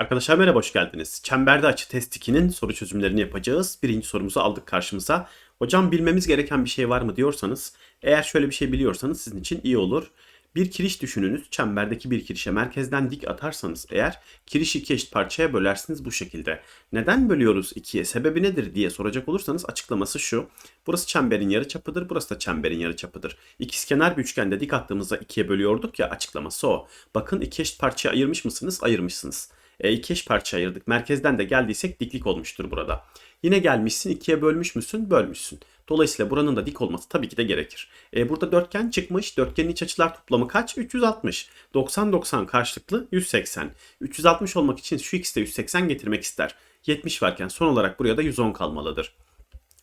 Arkadaşlar merhaba hoş geldiniz. Çemberde açı test 2'nin soru çözümlerini yapacağız. Birinci sorumuzu aldık karşımıza. Hocam bilmemiz gereken bir şey var mı diyorsanız eğer şöyle bir şey biliyorsanız sizin için iyi olur. Bir kiriş düşününüz. Çemberdeki bir kirişe merkezden dik atarsanız eğer kirişi iki eşit parçaya bölersiniz bu şekilde. Neden bölüyoruz ikiye? Sebebi nedir diye soracak olursanız açıklaması şu. Burası çemberin yarıçapıdır, burası da çemberin yarıçapıdır. İkizkenar bir üçgende dik attığımızda ikiye bölüyorduk ya açıklaması o. Bakın iki eşit parçaya ayırmış mısınız? Ayırmışsınız. E, iki parça ayırdık. Merkezden de geldiysek diklik olmuştur burada. Yine gelmişsin ikiye bölmüş müsün? Bölmüşsün. Dolayısıyla buranın da dik olması tabii ki de gerekir. E, burada dörtgen çıkmış. Dörtgenin iç açılar toplamı kaç? 360. 90-90 karşılıklı 180. 360 olmak için şu x'te 180 getirmek ister. 70 varken son olarak buraya da 110 kalmalıdır.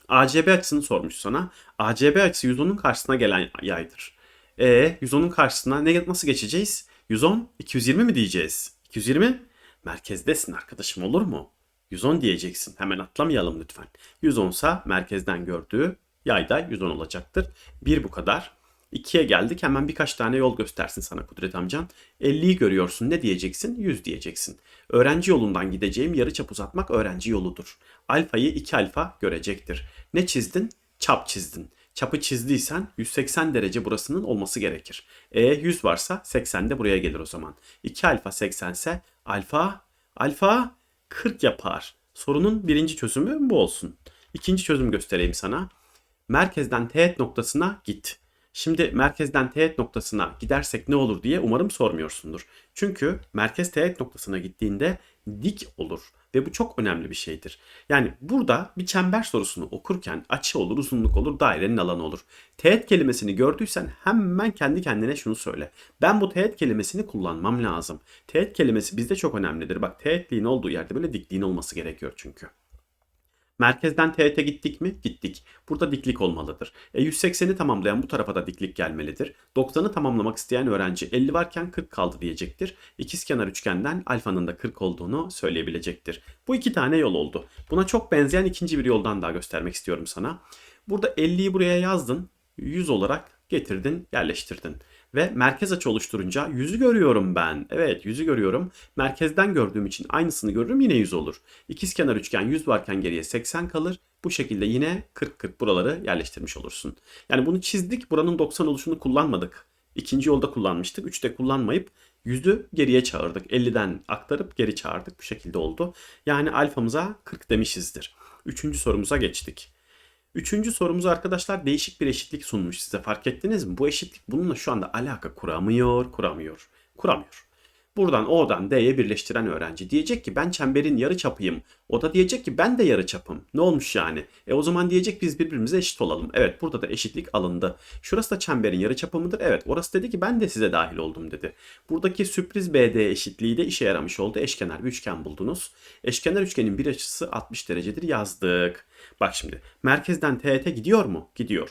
ACB açısını sormuş sana. ACB açısı 110'un karşısına gelen yaydır. E 110'un karşısına ne nasıl geçeceğiz? 110 220 mi diyeceğiz? 220 merkezdesin arkadaşım olur mu? 110 diyeceksin. Hemen atlamayalım lütfen. 110 sa merkezden gördüğü yayda 110 olacaktır. Bir bu kadar. 2'ye geldik. Hemen birkaç tane yol göstersin sana Kudret amcan. 50'yi görüyorsun. Ne diyeceksin? 100 diyeceksin. Öğrenci yolundan gideceğim yarıçap uzatmak öğrenci yoludur. Alfayı 2 alfa görecektir. Ne çizdin? Çap çizdin. Çapı çizdiysen 180 derece burasının olması gerekir. E 100 varsa 80 de buraya gelir o zaman. 2 alfa 80 ise alfa alfa 40 yapar. Sorunun birinci çözümü bu olsun. İkinci çözüm göstereyim sana. Merkezden teğet noktasına git. Şimdi merkezden teğet noktasına gidersek ne olur diye umarım sormuyorsundur. Çünkü merkez teğet noktasına gittiğinde dik olur ve bu çok önemli bir şeydir. Yani burada bir çember sorusunu okurken açı olur, uzunluk olur, dairenin alanı olur. Teğet kelimesini gördüysen hemen kendi kendine şunu söyle. Ben bu teğet kelimesini kullanmam lazım. Teğet kelimesi bizde çok önemlidir. Bak teğetliğin olduğu yerde böyle dikliğin olması gerekiyor çünkü. Merkezden teğete gittik mi? Gittik. Burada diklik olmalıdır. E 180'i tamamlayan bu tarafa da diklik gelmelidir. 90'ı tamamlamak isteyen öğrenci 50 varken 40 kaldı diyecektir. İkizkenar üçgenden alfanın da 40 olduğunu söyleyebilecektir. Bu iki tane yol oldu. Buna çok benzeyen ikinci bir yoldan daha göstermek istiyorum sana. Burada 50'yi buraya yazdın. 100 olarak getirdin, yerleştirdin. Ve merkez açı oluşturunca yüzü görüyorum ben. Evet yüzü görüyorum. Merkezden gördüğüm için aynısını görürüm yine 100 olur. İkizkenar üçgen 100 varken geriye 80 kalır. Bu şekilde yine 40-40 buraları yerleştirmiş olursun. Yani bunu çizdik. Buranın 90 oluşunu kullanmadık. İkinci yolda kullanmıştık. 3'te kullanmayıp yüzü geriye çağırdık. 50'den aktarıp geri çağırdık. Bu şekilde oldu. Yani alfamıza 40 demişizdir. Üçüncü sorumuza geçtik. Üçüncü sorumuz arkadaşlar değişik bir eşitlik sunmuş size fark ettiniz mi? Bu eşitlik bununla şu anda alaka kuramıyor, kuramıyor, kuramıyor. Buradan O'dan D'ye birleştiren öğrenci diyecek ki ben çemberin yarı çapıyım. O da diyecek ki ben de yarı çapım. Ne olmuş yani? E o zaman diyecek biz birbirimize eşit olalım. Evet burada da eşitlik alındı. Şurası da çemberin yarı çapı mıdır? Evet orası dedi ki ben de size dahil oldum dedi. Buradaki sürpriz BD eşitliği de işe yaramış oldu. Eşkenar bir üçgen buldunuz. Eşkenar üçgenin bir açısı 60 derecedir yazdık. Bak şimdi merkezden teğete gidiyor mu? Gidiyor.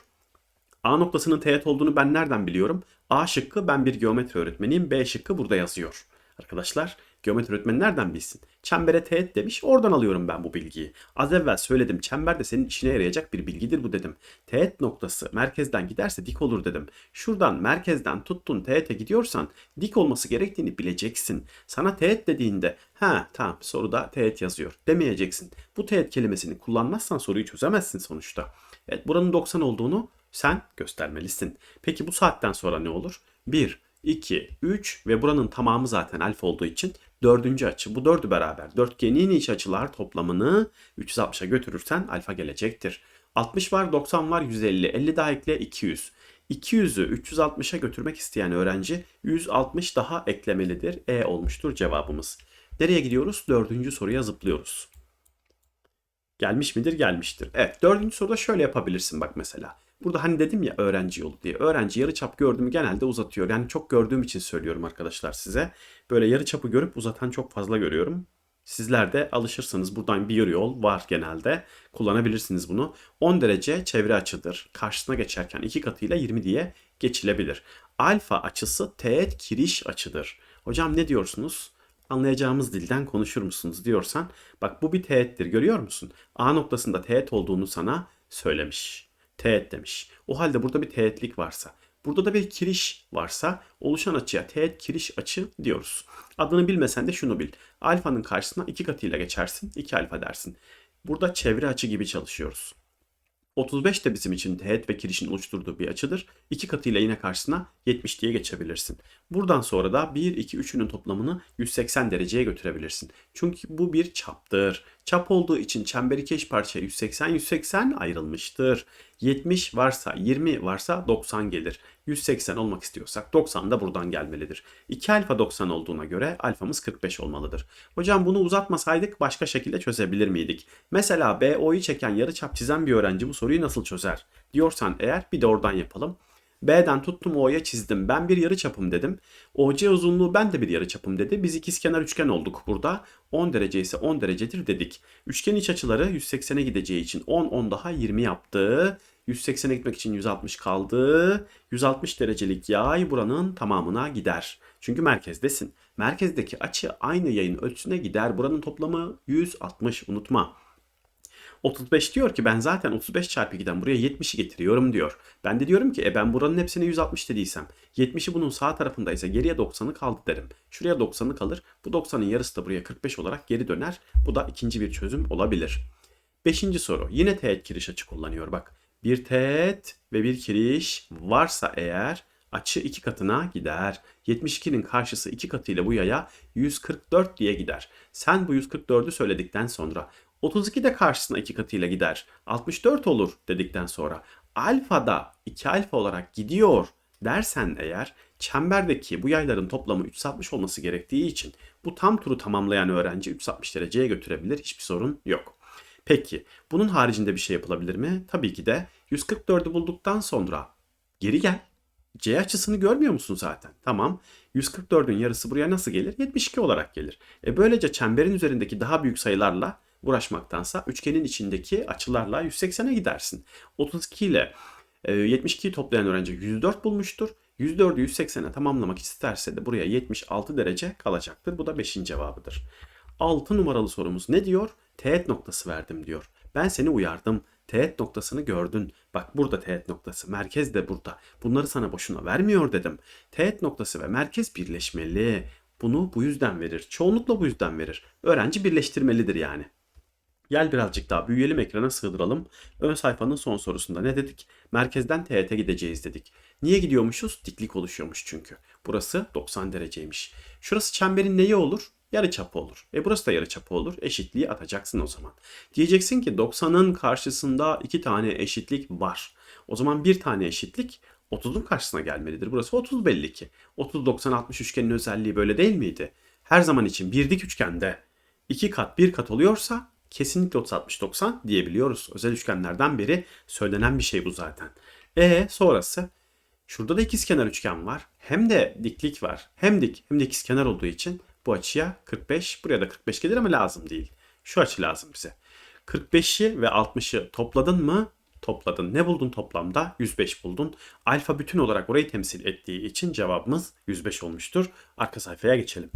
A noktasının teğet olduğunu ben nereden biliyorum? A şıkkı ben bir geometri öğretmeniyim. B şıkkı burada yazıyor. Arkadaşlar geometri öğretmeni nereden bilsin? Çembere teğet demiş oradan alıyorum ben bu bilgiyi. Az evvel söyledim çember de senin işine yarayacak bir bilgidir bu dedim. Teğet noktası merkezden giderse dik olur dedim. Şuradan merkezden tuttun teğete gidiyorsan dik olması gerektiğini bileceksin. Sana teğet dediğinde ha tamam soruda teğet yazıyor demeyeceksin. Bu teğet kelimesini kullanmazsan soruyu çözemezsin sonuçta. Evet buranın 90 olduğunu sen göstermelisin. Peki bu saatten sonra ne olur? 1, 2, 3 ve buranın tamamı zaten alfa olduğu için dördüncü açı. Bu dördü beraber dörtgenin iç açılar toplamını 360'a götürürsen alfa gelecektir. 60 var, 90 var, 150. 50 daha ekle 200. 200'ü 360'a götürmek isteyen öğrenci 160 daha eklemelidir. E olmuştur cevabımız. Nereye gidiyoruz? Dördüncü soruya zıplıyoruz. Gelmiş midir? Gelmiştir. Evet dördüncü soruda şöyle yapabilirsin bak mesela. Burada hani dedim ya öğrenci yolu diye. Öğrenci yarı çap gördüğümü genelde uzatıyor. Yani çok gördüğüm için söylüyorum arkadaşlar size. Böyle yarı çapı görüp uzatan çok fazla görüyorum. Sizler de alışırsınız. Buradan bir yol var genelde. Kullanabilirsiniz bunu. 10 derece çevre açıdır. Karşısına geçerken iki katıyla 20 diye geçilebilir. Alfa açısı teğet kiriş açıdır. Hocam ne diyorsunuz? Anlayacağımız dilden konuşur musunuz diyorsan bak bu bir teğettir görüyor musun? A noktasında teğet olduğunu sana söylemiş teğet demiş. O halde burada bir teğetlik varsa Burada da bir kiriş varsa oluşan açıya teğet kiriş açı diyoruz. Adını bilmesen de şunu bil. Alfanın karşısına iki katıyla geçersin. 2 alfa dersin. Burada çevre açı gibi çalışıyoruz. 35 de bizim için teğet ve kirişin oluşturduğu bir açıdır. İki katıyla yine karşısına 70 diye geçebilirsin. Buradan sonra da 1, 2, 3'ünün toplamını 180 dereceye götürebilirsin. Çünkü bu bir çaptır. Çap olduğu için çemberi eş parçaya 180, 180 ayrılmıştır. 70 varsa 20 varsa 90 gelir. 180 olmak istiyorsak 90 da buradan gelmelidir. 2 alfa 90 olduğuna göre alfamız 45 olmalıdır. Hocam bunu uzatmasaydık başka şekilde çözebilir miydik? Mesela BO'yu çeken yarıçap çizen bir öğrenci bu soruyu nasıl çözer? Diyorsan eğer bir de oradan yapalım. B'den tuttum O'ya çizdim. Ben bir yarıçapım dedim. OC uzunluğu ben de bir yarıçapım dedi. Biz ikizkenar üçgen olduk burada. 10 derece ise 10 derecedir dedik. Üçgen iç açıları 180'e gideceği için 10 10 daha 20 yaptı. 180'e gitmek için 160 kaldı. 160 derecelik yay buranın tamamına gider. Çünkü merkezdesin. Merkezdeki açı aynı yayın ölçüsüne gider. Buranın toplamı 160 unutma. 35 diyor ki ben zaten 35 çarpı 2'den buraya 70'i getiriyorum diyor. Ben de diyorum ki e ben buranın hepsine 160 dediysem 70'i bunun sağ tarafındaysa geriye 90'ı kaldı derim. Şuraya 90'ı kalır. Bu 90'ın yarısı da buraya 45 olarak geri döner. Bu da ikinci bir çözüm olabilir. Beşinci soru. Yine teğet kiriş açı kullanıyor bak. Bir teğet ve bir kiriş varsa eğer açı iki katına gider. 72'nin karşısı iki katıyla bu yaya 144 diye gider. Sen bu 144'ü söyledikten sonra 32 de karşısına iki katıyla gider. 64 olur dedikten sonra alfa da 2 alfa olarak gidiyor dersen eğer çemberdeki bu yayların toplamı 360 olması gerektiği için bu tam turu tamamlayan öğrenci 360 dereceye götürebilir. Hiçbir sorun yok. Peki bunun haricinde bir şey yapılabilir mi? Tabii ki de 144'ü bulduktan sonra geri gel. C açısını görmüyor musun zaten? Tamam. 144'ün yarısı buraya nasıl gelir? 72 olarak gelir. E böylece çemberin üzerindeki daha büyük sayılarla uğraşmaktansa üçgenin içindeki açılarla 180'e gidersin. 32 ile 72'yi e, toplayan öğrenci 104 bulmuştur. 104'ü 180'e tamamlamak isterse de buraya 76 derece kalacaktır. Bu da 5'in cevabıdır. 6 numaralı sorumuz ne diyor? Teğet noktası verdim diyor. Ben seni uyardım. Teğet noktasını gördün. Bak burada teğet noktası. Merkez de burada. Bunları sana boşuna vermiyor dedim. Teğet noktası ve merkez birleşmeli. Bunu bu yüzden verir. Çoğunlukla bu yüzden verir. Öğrenci birleştirmelidir yani. Gel birazcık daha büyüyelim ekrana sığdıralım. Ön sayfanın son sorusunda ne dedik? Merkezden teğete gideceğiz dedik. Niye gidiyormuşuz? Diklik oluşuyormuş çünkü. Burası 90 dereceymiş. Şurası çemberin neyi olur? Yarı çapı olur. E burası da yarı çapı olur. Eşitliği atacaksın o zaman. Diyeceksin ki 90'ın karşısında iki tane eşitlik var. O zaman bir tane eşitlik 30'un karşısına gelmelidir. Burası 30 belli ki. 30 90 60 üçgenin özelliği böyle değil miydi? Her zaman için bir dik üçgende iki kat bir kat oluyorsa kesinlikle 30-60-90 diyebiliyoruz. Özel üçgenlerden biri söylenen bir şey bu zaten. E sonrası şurada da ikizkenar üçgen var. Hem de diklik var. Hem dik hem de ikizkenar olduğu için bu açıya 45 buraya da 45 gelir ama lazım değil. Şu açı lazım bize. 45'i ve 60'ı topladın mı topladın. Ne buldun toplamda? 105 buldun. Alfa bütün olarak orayı temsil ettiği için cevabımız 105 olmuştur. Arka sayfaya geçelim.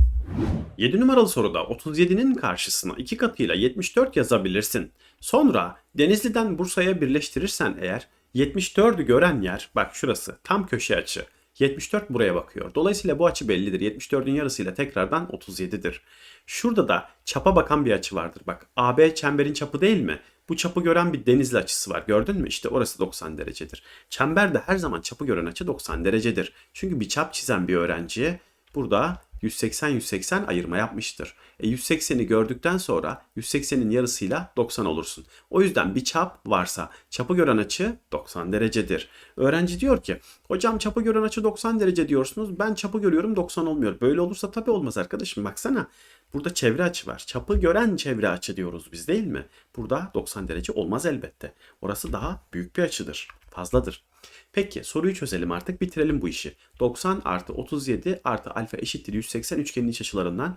7 numaralı soruda 37'nin karşısına 2 katıyla 74 yazabilirsin. Sonra Denizli'den Bursa'ya birleştirirsen eğer 74'ü gören yer bak şurası tam köşe açı. 74 buraya bakıyor. Dolayısıyla bu açı bellidir. 74'ün yarısıyla tekrardan 37'dir. Şurada da çapa bakan bir açı vardır. Bak AB çemberin çapı değil mi? Bu çapı gören bir denizli açısı var. Gördün mü? İşte orası 90 derecedir. Çemberde her zaman çapı gören açı 90 derecedir. Çünkü bir çap çizen bir öğrenciye burada 180-180 ayırma yapmıştır. E 180'i gördükten sonra 180'in yarısıyla 90 olursun. O yüzden bir çap varsa çapı gören açı 90 derecedir. Öğrenci diyor ki hocam çapı gören açı 90 derece diyorsunuz ben çapı görüyorum 90 olmuyor. Böyle olursa tabii olmaz arkadaşım baksana. Burada çevre açı var. Çapı gören çevre açı diyoruz biz değil mi? Burada 90 derece olmaz elbette. Orası daha büyük bir açıdır. Fazladır. Peki soruyu çözelim artık bitirelim bu işi. 90 artı 37 artı alfa eşittir 180 üçgenin iç açılarından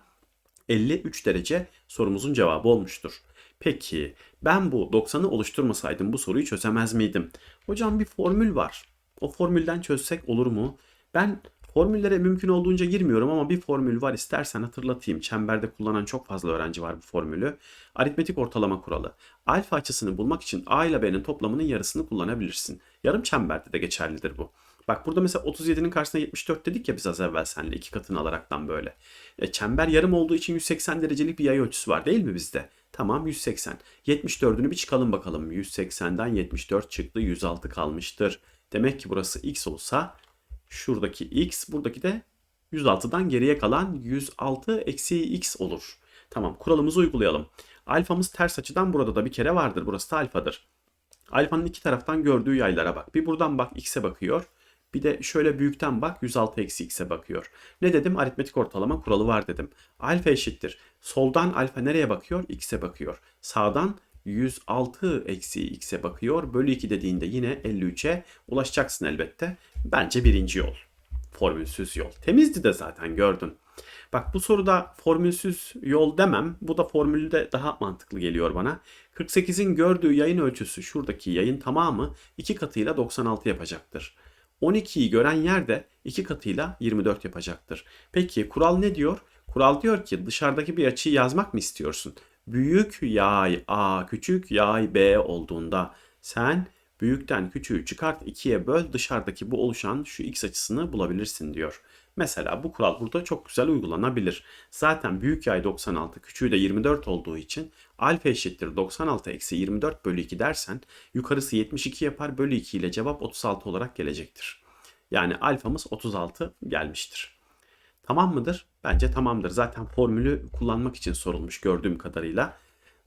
53 derece sorumuzun cevabı olmuştur. Peki ben bu 90'ı oluşturmasaydım bu soruyu çözemez miydim? Hocam bir formül var. O formülden çözsek olur mu? Ben Formüllere mümkün olduğunca girmiyorum ama bir formül var istersen hatırlatayım. Çemberde kullanan çok fazla öğrenci var bu formülü. Aritmetik ortalama kuralı. Alfa açısını bulmak için A ile B'nin toplamının yarısını kullanabilirsin. Yarım çemberde de geçerlidir bu. Bak burada mesela 37'nin karşısına 74 dedik ya biz az evvel seninle iki katını alaraktan böyle. E, çember yarım olduğu için 180 derecelik bir yay ölçüsü var değil mi bizde? Tamam 180. 74'ünü bir çıkalım bakalım. 180'den 74 çıktı 106 kalmıştır. Demek ki burası x olsa şuradaki x buradaki de 106'dan geriye kalan 106 eksi x olur. Tamam kuralımızı uygulayalım. Alfamız ters açıdan burada da bir kere vardır. Burası da alfadır. Alfanın iki taraftan gördüğü yaylara bak. Bir buradan bak x'e bakıyor. Bir de şöyle büyükten bak 106 eksi x'e bakıyor. Ne dedim? Aritmetik ortalama kuralı var dedim. Alfa eşittir. Soldan alfa nereye bakıyor? X'e bakıyor. Sağdan 106 eksi x'e bakıyor. Bölü 2 dediğinde yine 53'e ulaşacaksın elbette. Bence birinci yol. Formülsüz yol. Temizdi de zaten gördün. Bak bu soruda formülsüz yol demem. Bu da formülü de daha mantıklı geliyor bana. 48'in gördüğü yayın ölçüsü şuradaki yayın tamamı 2 katıyla 96 yapacaktır. 12'yi gören yer de 2 katıyla 24 yapacaktır. Peki kural ne diyor? Kural diyor ki dışarıdaki bir açıyı yazmak mı istiyorsun? Büyük yay A, küçük yay B olduğunda sen büyükten küçüğü çıkart 2'ye böl dışarıdaki bu oluşan şu x açısını bulabilirsin diyor. Mesela bu kural burada çok güzel uygulanabilir. Zaten büyük yay 96, küçüğü de 24 olduğu için alfa eşittir 96 eksi 24 bölü 2 dersen yukarısı 72 yapar bölü 2 ile cevap 36 olarak gelecektir. Yani alfamız 36 gelmiştir. Tamam mıdır? Bence tamamdır. Zaten formülü kullanmak için sorulmuş gördüğüm kadarıyla.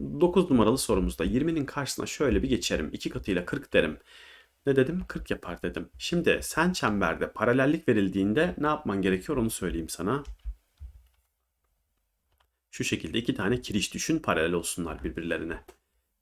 9 numaralı sorumuzda 20'nin karşısına şöyle bir geçerim. 2 katıyla 40 derim. Ne dedim? 40 yapar dedim. Şimdi sen çemberde paralellik verildiğinde ne yapman gerekiyor onu söyleyeyim sana. Şu şekilde iki tane kiriş düşün paralel olsunlar birbirlerine.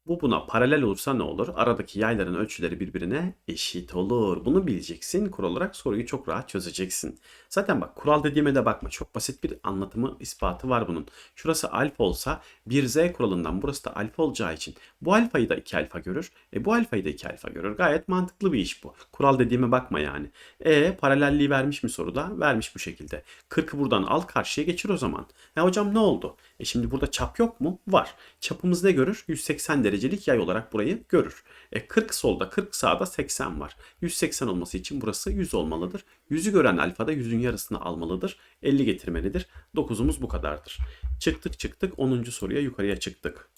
Bu buna paralel olursa ne olur? Aradaki yayların ölçüleri birbirine eşit olur. Bunu bileceksin. Kural olarak soruyu çok rahat çözeceksin. Zaten bak kural dediğime de bakma. Çok basit bir anlatımı, ispatı var bunun. Şurası alfa olsa bir z kuralından burası da alfa olacağı için bu alfayı da 2 alfa görür. E bu alfayı da 2 alfa görür. Gayet mantıklı bir iş bu. Kural dediğime bakma yani. E paralelliği vermiş mi soruda? Vermiş bu şekilde. 40'ı buradan al karşıya geçir o zaman. E hocam ne oldu? E şimdi burada çap yok mu? Var. Çapımız ne görür? 180 derecelik yay olarak burayı görür. E 40 solda 40 sağda 80 var. 180 olması için burası 100 olmalıdır. 100'ü gören alfada 100'ün yarısını almalıdır. 50 getirmelidir. 9'umuz bu kadardır. Çıktık çıktık 10. soruya yukarıya çıktık.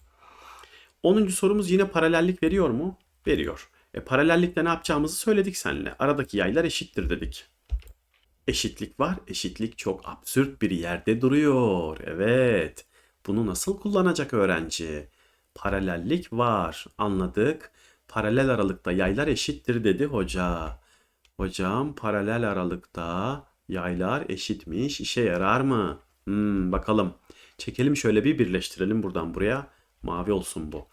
10. sorumuz yine paralellik veriyor mu? Veriyor. E paralellikle ne yapacağımızı söyledik seninle. Aradaki yaylar eşittir dedik. Eşitlik var. Eşitlik çok absürt bir yerde duruyor. Evet. Bunu nasıl kullanacak öğrenci? Paralellik var. Anladık. Paralel aralıkta yaylar eşittir dedi hoca. Hocam paralel aralıkta yaylar eşitmiş. İşe yarar mı? Hmm, bakalım. Çekelim şöyle bir birleştirelim buradan buraya. Mavi olsun bu.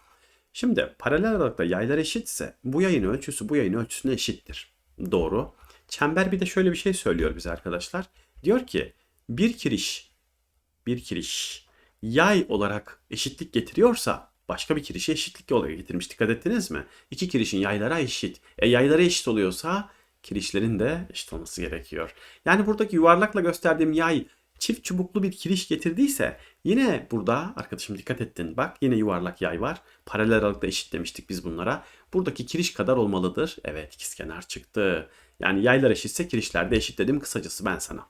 Şimdi paralel aralıkta yaylar eşitse bu yayın ölçüsü bu yayın ölçüsüne eşittir. Doğru. Çember bir de şöyle bir şey söylüyor bize arkadaşlar. Diyor ki bir kiriş bir kiriş yay olarak eşitlik getiriyorsa başka bir kirişi eşitlik olarak getirmiş. Dikkat ettiniz mi? İki kirişin yaylara eşit. E yaylara eşit oluyorsa kirişlerin de eşit olması gerekiyor. Yani buradaki yuvarlakla gösterdiğim yay çift çubuklu bir kiriş getirdiyse yine burada arkadaşım dikkat ettin bak yine yuvarlak yay var. Paralel aralıkta eşit demiştik biz bunlara. Buradaki kiriş kadar olmalıdır. Evet ikizkenar çıktı. Yani yaylar eşitse kirişler de eşit dedim kısacası ben sana.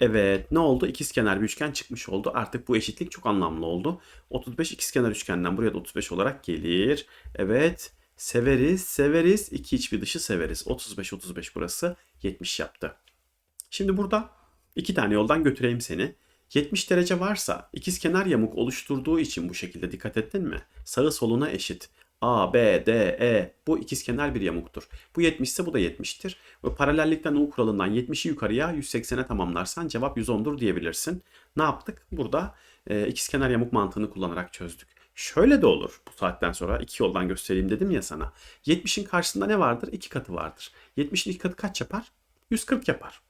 Evet ne oldu? İkizkenar bir üçgen çıkmış oldu. Artık bu eşitlik çok anlamlı oldu. 35 ikizkenar üçgenden buraya da 35 olarak gelir. Evet severiz severiz. İki iç bir dışı severiz. 35 35 burası 70 yaptı. Şimdi burada iki tane yoldan götüreyim seni. 70 derece varsa ikizkenar yamuk oluşturduğu için bu şekilde dikkat ettin mi? Sağı soluna eşit. A, B, D, E bu ikizkenar bir yamuktur. Bu 70 ise bu da 70'tir. Ve paralellikten U kuralından 70'i yukarıya 180'e tamamlarsan cevap 110'dur diyebilirsin. Ne yaptık? Burada e, ikizkenar yamuk mantığını kullanarak çözdük. Şöyle de olur bu saatten sonra iki yoldan göstereyim dedim ya sana. 70'in karşısında ne vardır? İki katı vardır. 70'in iki katı kaç yapar? 140 yapar.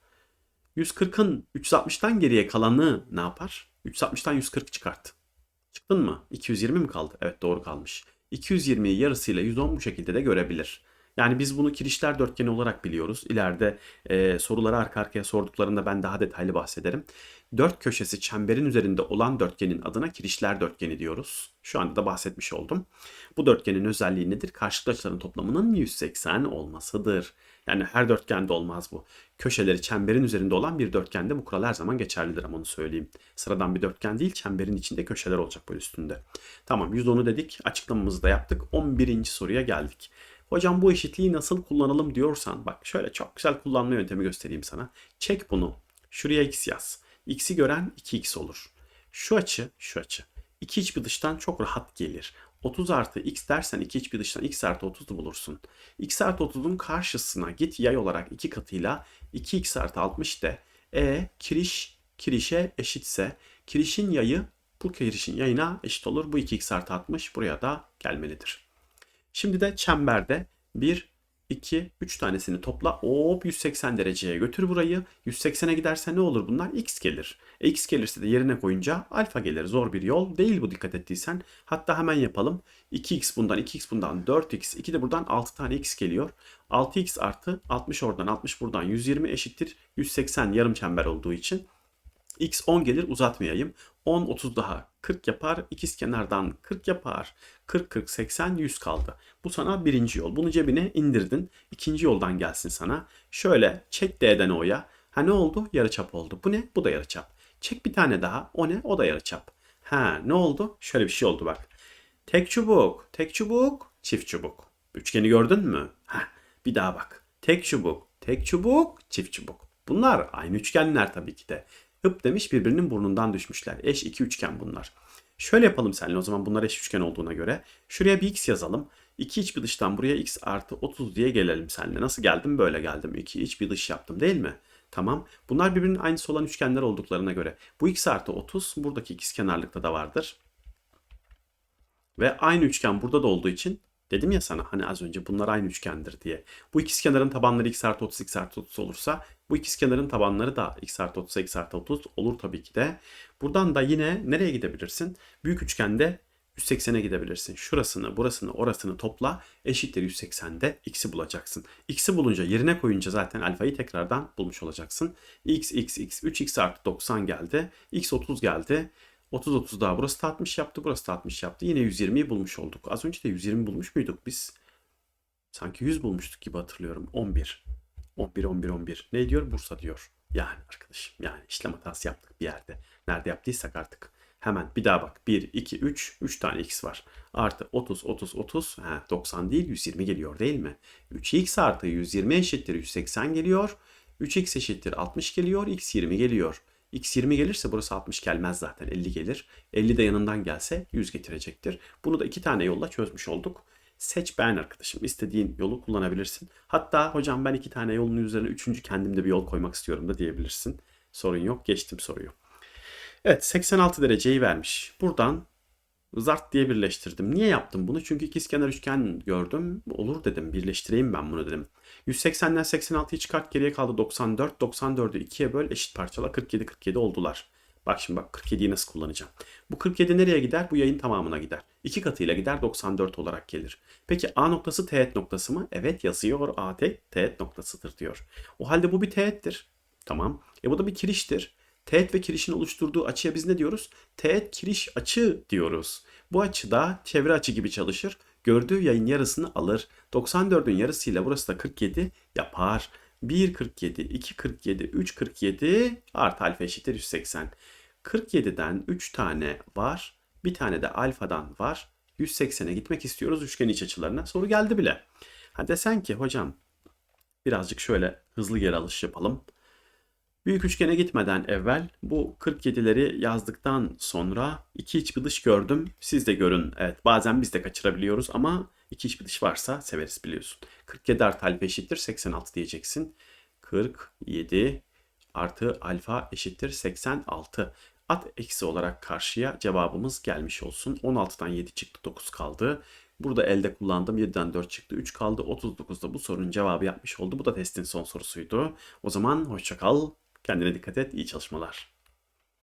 140'ın 360'tan geriye kalanı ne yapar? 360'tan 140 çıkart. Çıktın mı? 220 mi kaldı? Evet doğru kalmış. 220'yi yarısıyla 110 bu şekilde de görebilir. Yani biz bunu kirişler dörtgeni olarak biliyoruz. İleride e, soruları arka arkaya sorduklarında ben daha detaylı bahsederim. Dört köşesi çemberin üzerinde olan dörtgenin adına kirişler dörtgeni diyoruz. Şu anda da bahsetmiş oldum. Bu dörtgenin özelliği nedir? Karşılıklı açıların toplamının 180 olmasıdır. Yani her dörtgende olmaz bu. Köşeleri çemberin üzerinde olan bir dörtgende bu kural her zaman geçerlidir ama onu söyleyeyim. Sıradan bir dörtgen değil çemberin içinde köşeler olacak böyle üstünde. Tamam 110'u dedik açıklamamızı da yaptık. 11. soruya geldik. Hocam bu eşitliği nasıl kullanalım diyorsan bak şöyle çok güzel kullanma yöntemi göstereyim sana. Çek bunu. Şuraya x yaz. x'i gören 2x olur. Şu açı, şu açı. İki iç bir dıştan çok rahat gelir. 30 artı x dersen iki iç bir dıştan x artı 30'u bulursun. x artı 30'un karşısına git yay olarak iki katıyla 2x artı 60 de. E kiriş kirişe eşitse kirişin yayı bu kirişin yayına eşit olur. Bu 2x artı 60 buraya da gelmelidir. Şimdi de çemberde 1, 2, 3 tanesini topla. Hop 180 dereceye götür burayı. 180'e giderse ne olur bunlar? X gelir. E, X gelirse de yerine koyunca alfa gelir. Zor bir yol değil bu dikkat ettiysen. Hatta hemen yapalım. 2x bundan, 2x bundan 4x, 2 de buradan 6 tane x geliyor. 6x artı 60 oradan 60 buradan 120 eşittir. 180 yarım çember olduğu için. X 10 gelir uzatmayayım. 10 30 daha 40 yapar. İkiz kenardan 40 yapar. 40 40 80 100 kaldı. Bu sana birinci yol. Bunu cebine indirdin. İkinci yoldan gelsin sana. Şöyle çek D'den O'ya. Ha ne oldu? Yarıçap oldu. Bu ne? Bu da yarıçap. Çek bir tane daha. O ne? O da yarıçap. Ha ne oldu? Şöyle bir şey oldu bak. Tek çubuk, tek çubuk, çift çubuk. Üçgeni gördün mü? Ha bir daha bak. Tek çubuk, tek çubuk, çift çubuk. Bunlar aynı üçgenler tabii ki de. Hıp demiş birbirinin burnundan düşmüşler. Eş iki üçgen bunlar. Şöyle yapalım seninle o zaman bunlar eş üçgen olduğuna göre. Şuraya bir x yazalım. İki iç bir dıştan buraya x artı 30 diye gelelim seninle. Nasıl geldim? Böyle geldim. İki iç bir dış yaptım değil mi? Tamam. Bunlar birbirinin aynısı olan üçgenler olduklarına göre. Bu x artı 30 buradaki ikiz kenarlıkta da vardır. Ve aynı üçgen burada da olduğu için dedim ya sana hani az önce bunlar aynı üçgendir diye. Bu ikiz kenarın tabanları x artı 30 x artı 30 olursa bu ikiz kenarın tabanları da x artı 30 x artı 30 olur tabii ki de. Buradan da yine nereye gidebilirsin? Büyük üçgende 180'e gidebilirsin. Şurasını, burasını, orasını topla. Eşittir 180'de x'i bulacaksın. X'i bulunca yerine koyunca zaten alfayı tekrardan bulmuş olacaksın. x, x, x, 3x artı 90 geldi. x 30 geldi. 30 30 daha burası da 60 yaptı. Burası da 60 yaptı. Yine 120'yi bulmuş olduk. Az önce de 120 bulmuş muyduk biz? Sanki 100 bulmuştuk gibi hatırlıyorum. 11. 11 11 11. Ne diyor? Bursa diyor. Yani arkadaşım yani işlem hatası yaptık bir yerde. Nerede yaptıysak artık. Hemen bir daha bak. 1, 2, 3. 3 tane x var. Artı 30, 30, 30. He, 90 değil 120 geliyor değil mi? 3x artı 120 eşittir 180 geliyor. 3x eşittir 60 geliyor. x 20 geliyor. X 20 gelirse burası 60 gelmez zaten 50 gelir. 50 de yanından gelse 100 getirecektir. Bunu da iki tane yolla çözmüş olduk. Seç beğen arkadaşım. İstediğin yolu kullanabilirsin. Hatta hocam ben iki tane yolun üzerine üçüncü kendimde bir yol koymak istiyorum da diyebilirsin. Sorun yok. Geçtim soruyu. Evet 86 dereceyi vermiş. Buradan zart diye birleştirdim. Niye yaptım bunu? Çünkü ikizkenar üçgen gördüm. Olur dedim. Birleştireyim ben bunu dedim. 180'den 86'yı çıkart geriye kaldı 94. 94'ü 2'ye böl eşit parçala 47 47 oldular. Bak şimdi bak 47'yi nasıl kullanacağım. Bu 47 nereye gider? Bu yayın tamamına gider. İki katıyla gider 94 olarak gelir. Peki A noktası teğet noktası mı? Evet yazıyor A tek teğet noktasıdır diyor. O halde bu bir teğettir. Tamam. E bu da bir kiriştir. Teğet ve kirişin oluşturduğu açıya biz ne diyoruz? Teğet kiriş açı diyoruz. Bu açı da çevre açı gibi çalışır. Gördüğü yayın yarısını alır. 94'ün yarısıyla burası da 47 yapar. 1 47, 2 47, 3 47 artı alfa eşittir 180. 47'den 3 tane var. Bir tane de alfadan var. 180'e gitmek istiyoruz üçgen iç açılarına. Soru geldi bile. Ha desen ki hocam birazcık şöyle hızlı geri alış yapalım. Büyük üçgene gitmeden evvel bu 47'leri yazdıktan sonra iki iç bir dış gördüm. Siz de görün. Evet bazen biz de kaçırabiliyoruz ama iki iç bir dış varsa severiz biliyorsun. 47 artı alfa eşittir 86 diyeceksin. 47 artı alfa eşittir 86. At eksi olarak karşıya cevabımız gelmiş olsun. 16'dan 7 çıktı 9 kaldı. Burada elde kullandım. 7'den 4 çıktı 3 kaldı. 39'da bu sorunun cevabı yapmış oldu. Bu da testin son sorusuydu. O zaman hoşça kal. Kendine dikkat et. İyi çalışmalar.